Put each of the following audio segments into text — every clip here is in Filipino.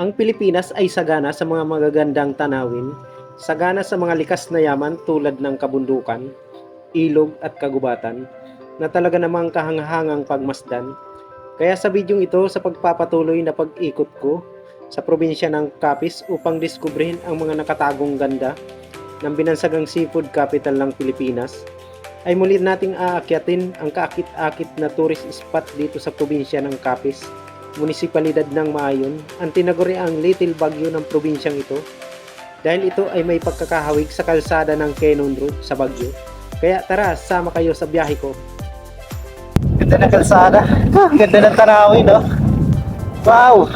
Ang Pilipinas ay sagana sa mga magagandang tanawin, sagana sa mga likas na yaman tulad ng kabundukan, ilog at kagubatan na talaga namang kahanghangang pagmasdan. Kaya sa bidyong ito sa pagpapatuloy na pag-ikot ko sa probinsya ng Capiz upang diskubrihin ang mga nakatagong ganda ng binansagang seafood capital ng Pilipinas, ay muli nating aakyatin ang kaakit-akit na tourist spot dito sa probinsya ng Capiz, munisipalidad ng Maayon, ang tinaguri ang Little Baguio ng probinsyang ito, dahil ito ay may pagkakahawig sa kalsada ng Quezon Road sa Baguio. Kaya tara, sama kayo sa biyahe ko. Ganda ng kalsada. Ganda ng tanawin, no? Wow!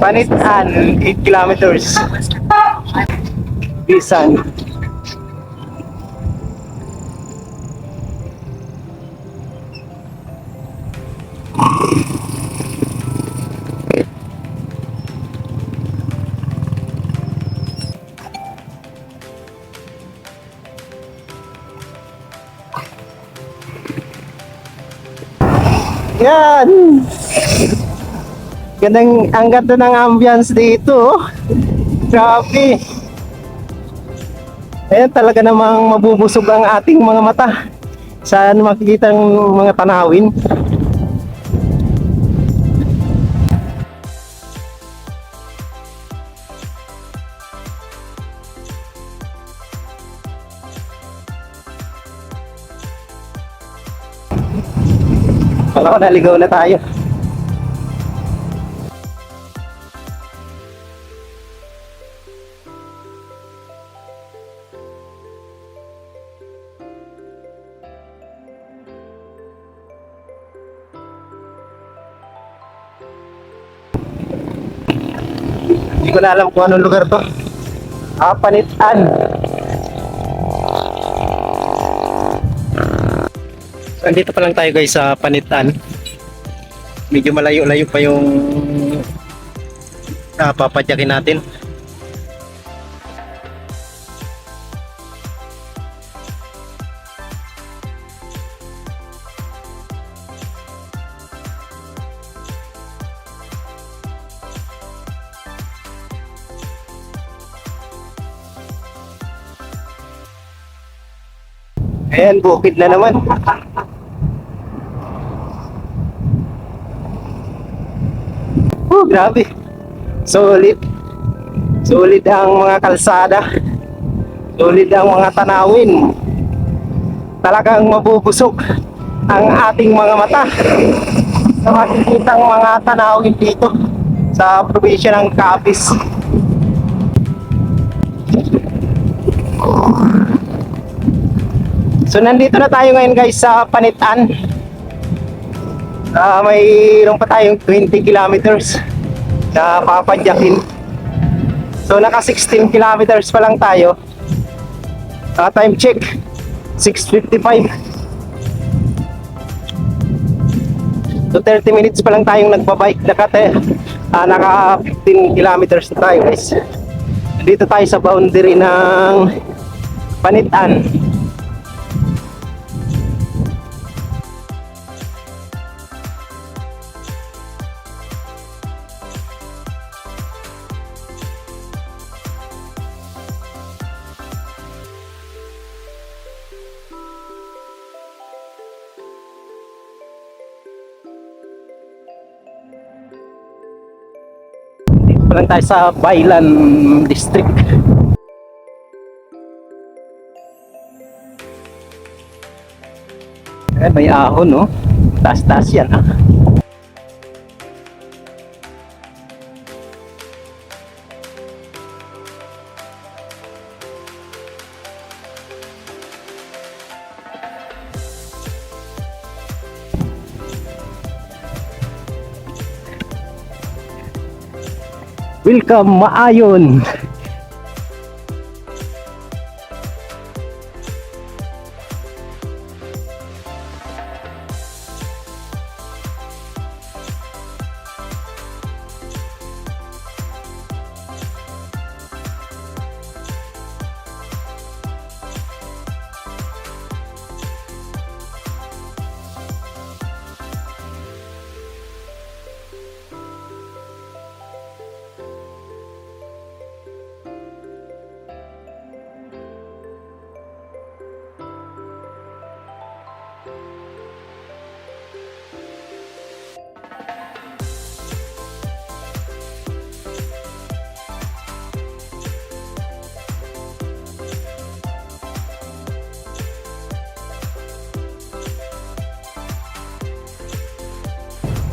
Panitan, 8 kilometers. Bisan. Yan! Gandang, ang ganda ng ambience dito. oh. Grabe. Ayan talaga namang mabubusog ang ating mga mata. Saan makikita ang mga tanawin. Wala ko naligaw na tayo. Hindi ko na alam kung anong lugar to. Ah, Panitan. So, andito pa lang tayo guys sa Panitan. Medyo malayo-layo pa yung papadyakin natin. Ayan, bukid na naman. Oh, grabe. Solid. Solid ang mga kalsada. Solid ang mga tanawin. Talagang mabubusog ang ating mga mata sa makikitang mga tanawin dito sa probinsya ng Capiz. So nandito na tayo ngayon guys sa Panitan. Ah, mayroon pa tayong 20 kilometers na papadyakin. So naka 16 kilometers pa lang tayo. Ah, time check 6:55. So 30 minutes pa lang tayong nagbabike. Naka, ah, naka 15 kilometers na tayo guys. Dito tayo sa boundary ng Panitan. Pa lang tayo sa Bailan District. Eh, may ahon, no? Taas-taas yan, ah. Welcome, Maayon!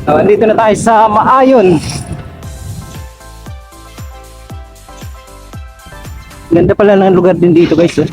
So, andito na tayo sa Maayon. Ganda pala ng lugar din dito guys. Eh.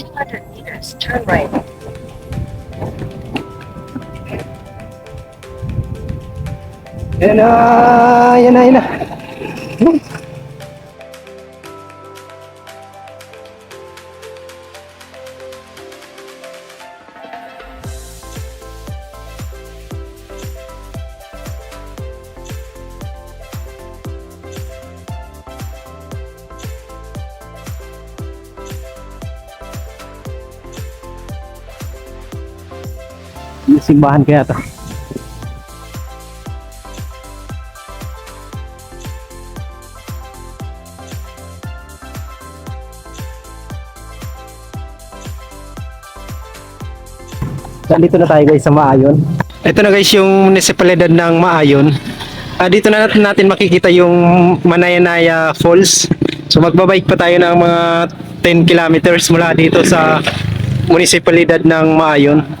200 meters, turn right. Yana, yana, yana. Simbahan kaya to. Nandito na tayo guys sa Maayon. Ito na guys yung municipalidad ng Maayon. Ah, dito na natin makikita yung Manayanaya Falls. So magbabike pa tayo ng mga 10 kilometers mula dito sa municipalidad ng Maayon.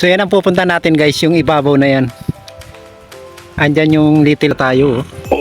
So yan ang pupunta natin guys, yung ibabaw na yan. Andyan yung little tayo. Oh,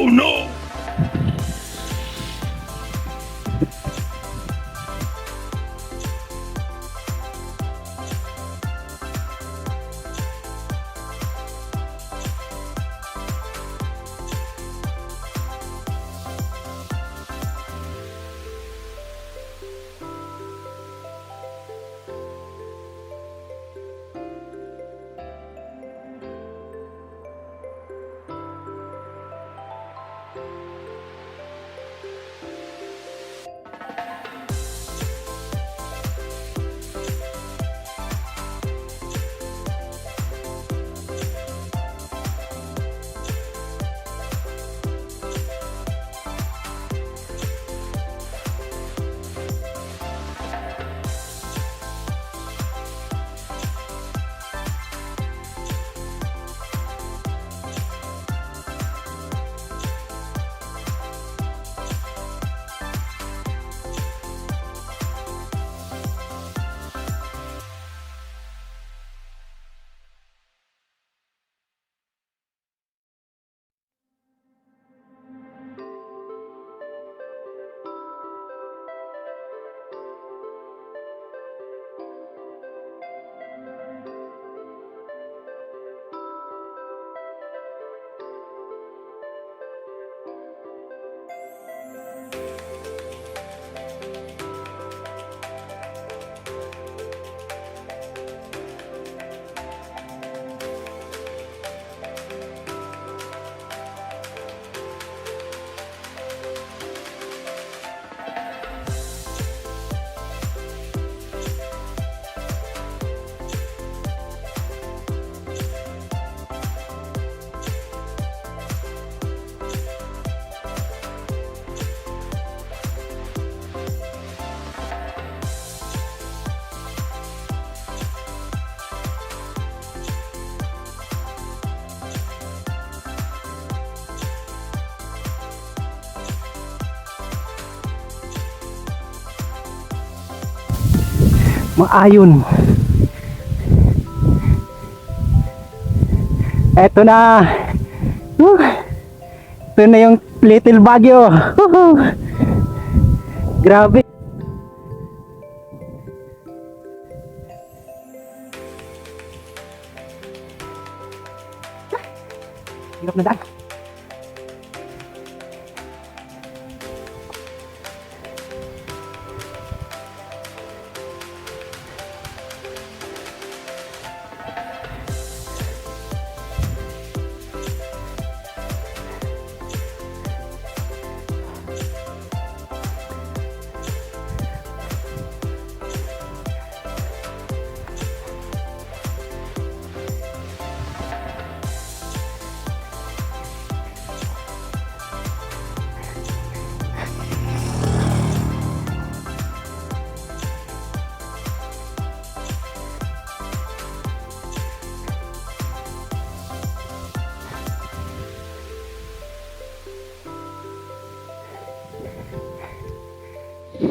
Maayon. Eto na. Whew. Ito na yung little Baguio. Woohoo. Grabe. Hirap na daan.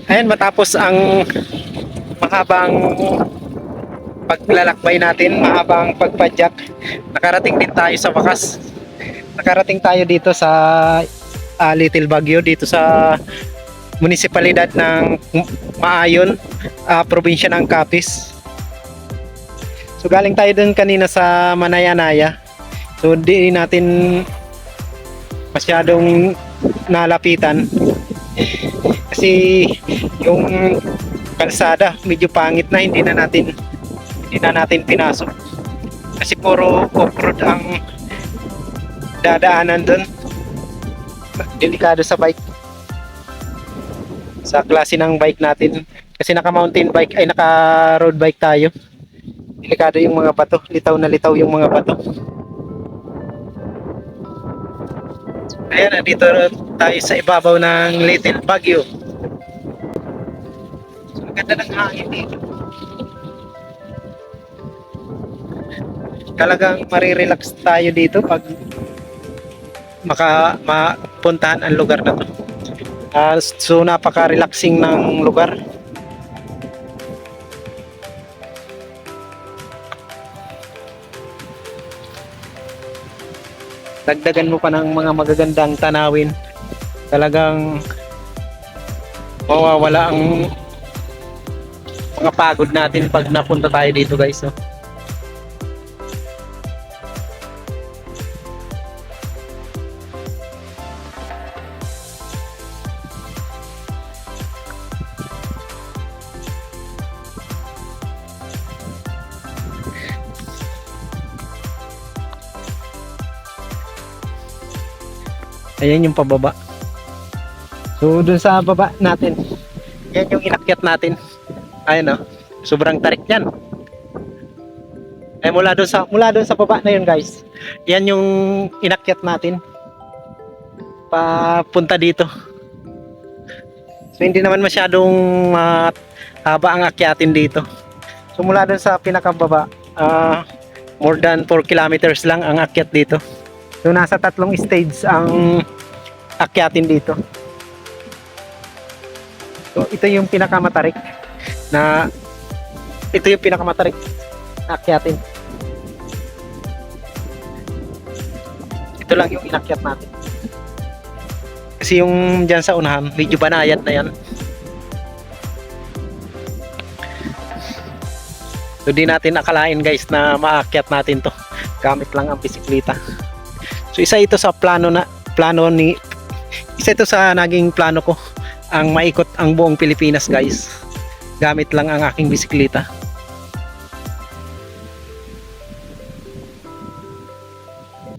Ayan, matapos ang mahabang paglalakbay natin, mahabang pagpadyak, nakarating din tayo sa wakas. Nakarating tayo dito sa ah, Little Baguio, dito sa munisipalidad ng Maayon, ah, probinsya ng Capiz. So galing tayo dun kanina sa Manayanaya. So di natin masyadong nalapitan kasi yung kalsada medyo pangit na hindi na natin hindi na natin pinasok kasi puro off-road ang dadaanan doon delikado sa bike. Sa klase ng bike natin. Kasi naka mountain bike ay naka road bike tayo. Delikado yung mga bato. Litaw na litaw yung mga bato. Ayan nandito tayo sa ibabaw ng Little Baguio ganda ng hangin dito talagang marirelax tayo dito pag maka mapuntahan ang lugar na to. Ah, so napaka-relaxing ng lugar. Dagdagan mo pa ng mga magagandang tanawin. Talagang mawawala ang mga pagod natin pag napunta tayo dito guys no? Ayan yung pababa. So, dun sa baba natin, yan yung inakyat natin. Ayan o, sobrang tarik yan. Eh, mula dun sa, mula dun sa baba na yun guys. Yan yung inakyat natin. Papunta dito. So, hindi naman masyadong ah, haba ang akyatin dito. So, mula dun sa pinakababa, ah, more than 4 kilometers lang ang akyat dito. So nasa tatlong stage ang akyatin dito. So ito yung pinakamatarik na ito yung pinakamatarik na akyatin. Ito lang yung inakyat natin. Kasi yung dyan sa unahan, medyo banayad na yan. So di natin akalain guys na maakyat natin to gamit lang ang bisikleta. So isa ito sa plano na plano ni isa ito sa naging plano ko ang maikot ang buong Pilipinas guys gamit lang ang aking bisikleta